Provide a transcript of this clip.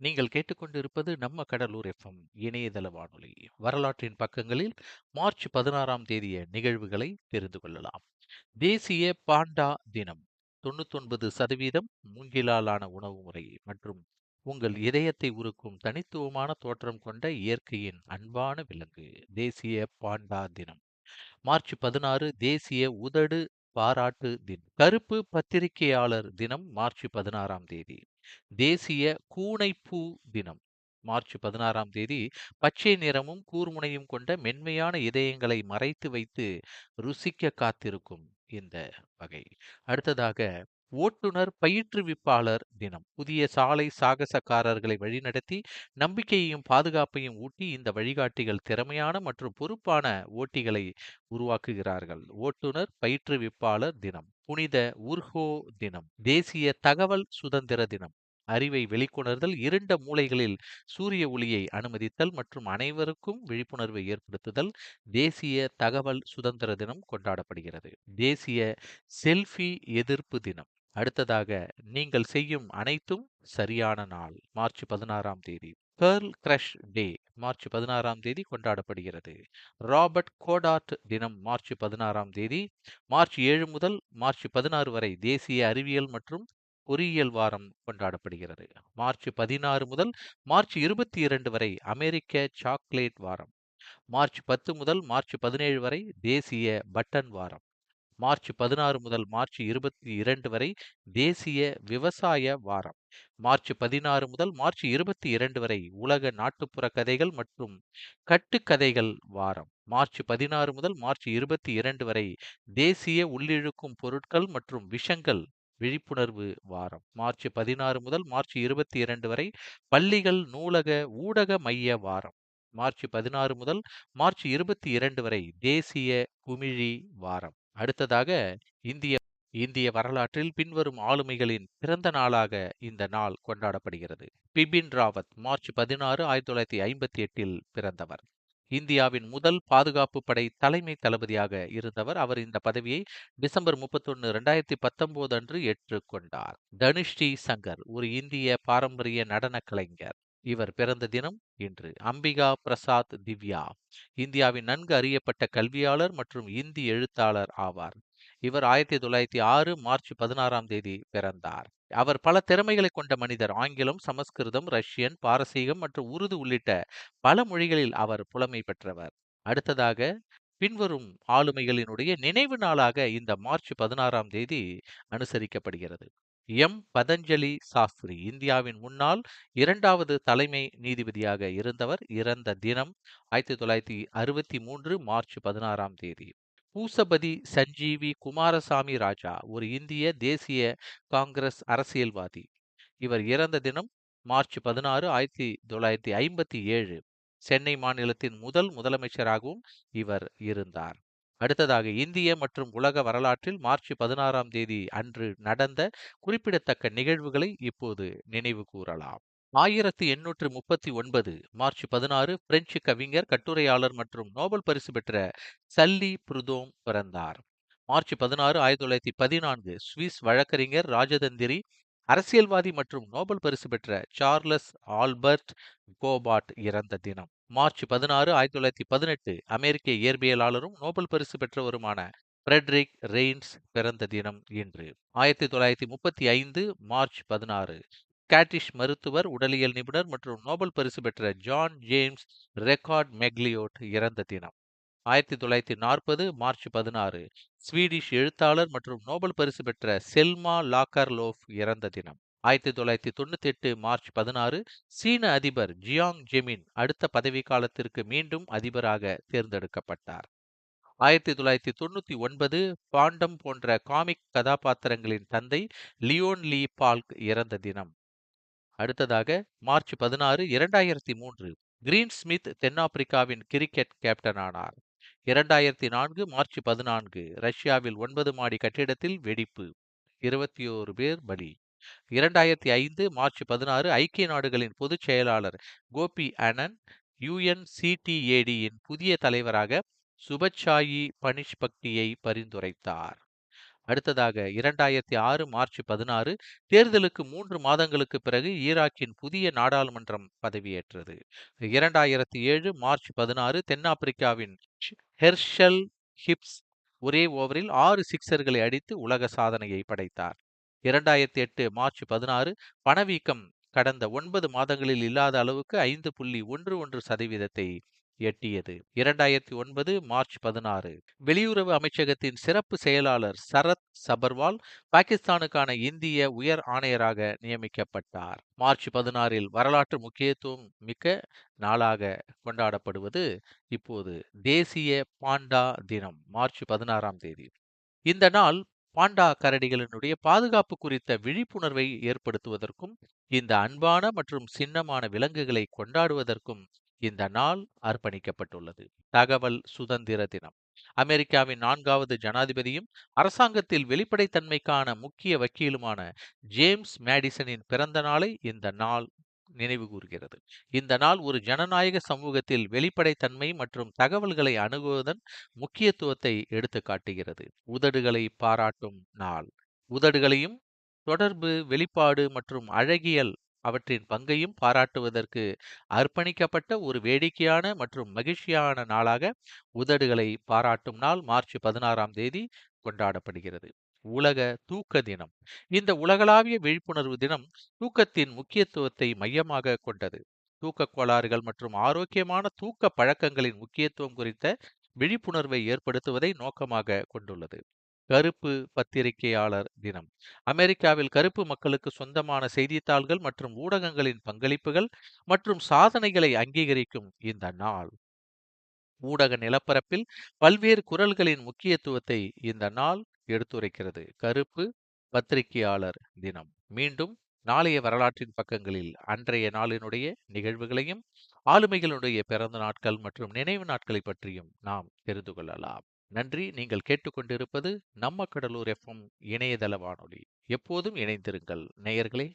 நீங்கள் கேட்டுக்கொண்டிருப்பது நம்ம கடலூர் எஃப்எம் இணையதள வானொலி. வரலாற்றின் பக்கங்களில் மார்ச் பதினாறாம் தேதிய நிகழ்வுகளை தெரிந்து கொள்ளலாம். தேசிய பாண்டா தினம் தொண்ணூத்தொன்பது சதவீதம் மூங்கிலாலான உணவு முறை மற்றும் உங்கள் இதயத்தை உருக்கும் தனித்துவமான தோற்றம் கொண்ட இயற்கையின் அன்பான விலங்கு தேசிய பாண்டா தினம். மார்ச் பதினாறு தேசிய உதடு பாராட்டு தினம் கருப்பு பத்திரிகையாளர் தினம் மார்ச் பதினாறாம் தேதி தேசிய கூனைப்பூ தினம் மார்ச் பதினாறாம் தேதி பச்சை நிறமும் கூர்முனையும் கொண்ட மென்மையான இதயங்களை மறைத்து வைத்து ருசிக்க காத்திருக்கும் இந்த வகை. அடுத்ததாக ஓட்டுநர் பயிற்றுவிப்பாளர் தினம். புதிய சாலை சாகசக்காரர்களை வழிநடத்தி நம்பிக்கையையும் பாதுகாப்பையும் ஊட்டி இந்த வழிகாட்டிகள் திறமையான மற்றும் பொறுப்பான ஓட்டிகளை உருவாக்குகிறார்கள். ஓட்டுநர் பயிற்றுவிப்பாளர் தினம். புனித உர்ஹோ தினம். தேசிய தகவல் சுதந்திர தினம். அறிவை வெளிக்கொணர்தல் இருண்ட மூலைகளில் சூரிய ஒளியை அனுமதித்தல் மற்றும் அனைவருக்கும் விழிப்புணர்வை ஏற்படுத்துதல் தேசிய தகவல் சுதந்திர தினம் கொண்டாடப்படுகிறது. தேசிய செல்ஃபி எதிர்ப்பு தினம். அடுத்ததாக நீங்கள் செய்யும் அனைத்தும் சரியான நாள் மார்ச் பதினாறாம் தேதி. கேர்ள் கிரஷ் டே மார்ச் பதினாறாம் தேதி கொண்டாடப்படுகிறது. ராபர்ட் கோடார்ட் தினம் மார்ச் பதினாறாம் தேதி. மார்ச் ஏழு முதல் மார்ச் பதினாறு வரை தேசிய அறிவியல் மற்றும் பொறியியல் வாரம் கொண்டாடப்படுகிறது. மார்ச் பதினாறு முதல் மார்ச் இருபத்தி இரண்டு வரை அமெரிக்க சாக்லேட் வாரம். மார்ச் பத்து முதல் மார்ச் பதினேழு வரை தேசிய பட்டன் வாரம். மார்ச் பதினாறு முதல் மார்ச் இருபத்தி இரண்டு வரை தேசிய விவசாய வாரம். மார்ச் பதினாறு முதல் மார்ச் இருபத்தி இரண்டு வரை உலக நாட்டுப்புற கதைகள் மற்றும் கட்டுக்கதைகள் வாரம். மார்ச் பதினாறு முதல் மார்ச் இருபத்தி இரண்டு வரை தேசிய உள்ளிழுக்கும் பொருட்கள் மற்றும் விஷங்கள் விழிப்புணர்வு வாரம். மார்ச் பதினாறு முதல் மார்ச் இருபத்தி இரண்டு வரை பள்ளிகள் நூலக ஊடக மைய வாரம். மார்ச் பதினாறு முதல் மார்ச் இருபத்தி இரண்டு வரை தேசிய குமிழி வாரம். அடுத்ததாக இந்திய இந்திய வரலாற்றில் பின்வரும் ஆளுமைகளின் பிறந்த நாளாக இந்த நாள் கொண்டாடப்படுகிறது. பிபின் ராவத் மார்ச் பதினாறு ஆயிரத்தி தொள்ளாயிரத்தி ஐம்பத்தி எட்டில் பிறந்தவர். இந்தியாவின் முதல் பாதுகாப்பு படை தலைமை தளபதியாக இருந்தவர். அவர் இந்த பதவியை டிசம்பர் முப்பத்தொன்னு ரெண்டாயிரத்தி பத்தொன்பது அன்று ஏற்றுக்கொண்டார். தனுஷ்டி சங்கர் ஒரு இந்திய பாரம்பரிய நடன கலைஞர். இவர் பிறந்த தினம் இன்று. அம்பிகா பிரசாத் திவ்யா இந்தியாவின் நன்கு அறியப்பட்ட கல்வியாளர் மற்றும் இந்தி எழுத்தாளர் ஆவார். இவர் ஆயிரத்தி தொள்ளாயிரத்தி ஆறு மார்ச் பதினாறாம் தேதி பிறந்தார். அவர் பல திறமைகளை கொண்ட மனிதர். ஆங்கிலம் சமஸ்கிருதம் ரஷ்யன் பாரசீகம் மற்றும் உருது உள்ளிட்ட பல மொழிகளில் அவர் புலமை பெற்றவர். அடுத்ததாக பின்வரும் ஆளுமைகளினுடைய நினைவு நாளாக இந்த மார்ச் பதினாறாம் தேதி அனுசரிக்கப்படுகிறது. எம். பதஞ்சலி சாஸ்திரி. இந்தியாவின் முன்னாள் இரண்டாவது தலைமை நீதிபதியாக இருந்தவர் இறந்த தினம் ஆயிரத்தி தொள்ளாயிரத்தி அறுபத்தி மூன்று மார்ச் பதினாறாம் தேதி. பூசபதி சஞ்சீவி குமாரசாமி ராஜா ஒரு இந்திய தேசிய காங்கிரஸ் அரசியல்வாதி. இவர் இறந்த தினம் மார்ச் பதினாறு ஆயிரத்தி தொள்ளாயிரத்தி ஐம்பத்தி ஏழு. சென்னை மாநிலத்தின் முதல் முதலமைச்சராகவும் இவர் இருந்தார். அடுத்ததாக இந்திய மற்றும் உலக வரலாற்றில் மார்ச் பதினாறாம் தேதி அன்று நடந்த குறிப்பிடத்தக்க நிகழ்வுகளை இப்போது நினைவு கூறலாம். ஆயிரத்தி எண்ணூற்று முப்பத்தி ஒன்பது மார்ச் பதினாறு பிரெஞ்சு கவிஞர் கட்டுரையாளர் மற்றும் நோபல் பரிசு பெற்ற சல்லி புருதோம் பிறந்தார். மார்ச் பதினாறு ஆயிரத்தி தொள்ளாயிரத்தி பதினான்கு சுவிஸ் வழக்கறிஞர் ராஜதந்திரி அரசியல்வாதி மற்றும் நோபல் பரிசு பெற்ற சார்லஸ் ஆல்பர்ட் கோபாட் இறந்த தினம். மார்ச் பதினாறு ஆயிரத்தி தொள்ளாயிரத்தி பதினெட்டு அமெரிக்க இயற்பியலாளரும் நோபல் பரிசு பெற்றவருமான ஃப்ரெட்ரிக் ரெய்ன்ஸ் பிறந்த தினம் இன்று. ஆயிரத்தி தொள்ளாயிரத்தி முப்பத்தி ஐந்து மார்ச் பதினாறு ஸ்காட்டிஷ் மருத்துவர் உடலியல் நிபுணர் மற்றும் நோபல் பரிசு பெற்ற ஜான் ஜேம்ஸ் ரெக்கார்ட் மெக்லியோட் இறந்த தினம். ஆயிரத்தி தொள்ளாயிரத்தி நாற்பது மார்ச் பதினாறு. ஸ்வீடிஷ் எழுத்தாளர் மற்றும் நோபல் பரிசு பெற்ற செல்மா லாக்கர்லோஃப் இறந்த தினம். ஆயிரத்தி தொள்ளாயிரத்தி தொண்ணூத்தி எட்டு மார்ச் பதினாறு. சீன அதிபர் ஜியாங் ஜெமின் அடுத்த பதவி காலத்திற்கு மீண்டும் அதிபராக தேர்ந்தெடுக்கப்பட்டார். ஆயிரத்தி தொள்ளாயிரத்தி தொண்ணூத்தி ஒன்பது பாண்டம் போன்ற காமிக் கதாபாத்திரங்களின் தந்தை லியோன் லீ பால்க் இறந்த தினம். அடுத்ததாக மார்ச் பதினாறு இரண்டாயிரத்தி மூன்று. கிரீன் ஸ்மித் தென்னாப்பிரிக்காவின் கிரிக்கெட் கேப்டன் ஆனார் இரண்டாயிரத்தி நான்கு மார்ச் பதினான்கு ரஷ்யாவில் ஒன்பது மாடி கட்டிடத்தில் வெடிப்பு இருபத்தி ஓரு பேர் பலி. இரண்டாயிரத்தி ஐந்து மார்ச் பதினாறு ஐக்கிய நாடுகளின் பொதுச் செயலாளர் கோபி அனன் யுஎன்சிடிஏடியின் புதிய தலைவராக சுபச்சாயி பனிஷ்பக்தியை பரிந்துரைத்தார். அடுத்ததாக இரண்டாயிரத்தி ஆறு மார்ச் பதினாறு தேர்தலுக்கு மூன்று மாதங்களுக்கு பிறகு ஈராக்கின் புதிய நாடாளுமன்றம் பதவியேற்றது. இரண்டாயிரத்தி ஏழு மார்ச் பதினாறு தென்னாப்பிரிக்காவின் ஹெர்ஷல் ஹிப்ஸ் ஒரே ஓவரில் ஆறு சிக்சர்களை அடித்து உலக சாதனையை படைத்தார். இரண்டாயிரத்தி எட்டு மார்ச் பதினாறு பணவீக்கம் கடந்த ஒன்பது மாதங்களில் இல்லாத அளவுக்கு ஐந்து புள்ளி ஒன்று ஒன்று சதவீதத்தை எட்டியது. இரண்டாயிரத்தி ஒன்பது மார்ச் பதினாறு. வெளியுறவு அமைச்சகத்தின் சிறப்பு செயலாளர் சரத் சபர்வால் பாகிஸ்தானுக்கான இந்திய உயர் ஆணையராக நியமிக்கப்பட்டார். மார்ச் பதினாறில் வரலாற்று முக்கியத்துவம் மிக்க நாளாக கொண்டாடப்படுவது இப்போது தேசிய பாண்டா தினம் மார்ச் பதினாறாம் தேதி. இந்த நாள் பாண்டா கரடிகளினுடைய பாதுகாப்பு குறித்த விழிப்புணர்வை ஏற்படுத்துவதற்கும் இந்த அன்பான மற்றும் சின்னமான விலங்குகளை கொண்டாடுவதற்கும் இந்த நாள் அர்ப்பணிக்கப்பட்டுள்ளது. தகவல் சுதந்திர தினம். அமெரிக்காவின் நான்காவது ஜனாதிபதியும் அரசாங்கத்தில் வெளிப்படைத்தன்மைக்கான முக்கிய வக்கீலுமான ஜேம்ஸ் மேடிசனின் பிறந்த நாளை இந்த நாள் நினைவு கூறுகிறது. இந்த நாள் ஒரு ஜனநாயக சமூகத்தில் வெளிப்படைத்தன்மை மற்றும் தகவல்களை அணுகுவதன் முக்கியத்துவத்தை எடுத்து காட்டுகிறது. உதடுகளை பாராட்டும் நாள். உதடுகளையும் தொடர்பு வெளிப்பாடு மற்றும் அழகியல் அவற்றின் பங்கையும் பாராட்டுவதற்கு அர்ப்பணிக்கப்பட்ட ஒரு வேடிக்கையான மற்றும் மகிழ்ச்சியான நாளாக உதடுகளை பாராட்டும் நாள் மார்ச் பதினாறாம் தேதி கொண்டாடப்படுகிறது. உலக தூக்க தினம். இந்த உலகளாவிய விழிப்புணர்வு தினம் தூக்கத்தின் முக்கியத்துவத்தை மையமாக கொண்டது. தூக்க கோளாறுகள் மற்றும் ஆரோக்கியமான தூக்க பழக்கங்களின் முக்கியத்துவம் குறித்த விழிப்புணர்வை ஏற்படுத்துவதை நோக்கமாக கொண்டுள்ளது. கருப்பு பத்திரிகையாளர் தினம். அமெரிக்காவில் கருப்பு மக்களுக்கு சொந்தமான செய்தித்தாள்கள் மற்றும் ஊடகங்களின் பங்களிப்புகள் மற்றும் சாதனைகளை அங்கீகரிக்கும் இந்த நாள். ஊடக நிலப்பரப்பில் பல்வேறு குரல்களின் முக்கியத்துவத்தை இந்த நாள் எடுத்துரைக்கிறது. கருப்பு பத்திரிகையாளர் தினம். மீண்டும் நாளைய வரலாற்றின் பக்கங்களில் அன்றைய நாளினுடைய நிகழ்வுகளையும் ஆளுமைகளுடைய பிறந்த நாட்கள் மற்றும் நினைவு நாட்களை பற்றியும் நாம் தெரிந்து கொள்ளலாம். நன்றி. நீங்கள் கேட்டுக்கொண்டிருப்பது நம்ம கடலூர் எஃப்எம் இணையதள வானொலி. எப்போதும் இணைந்திருங்கள் நேயர்களே.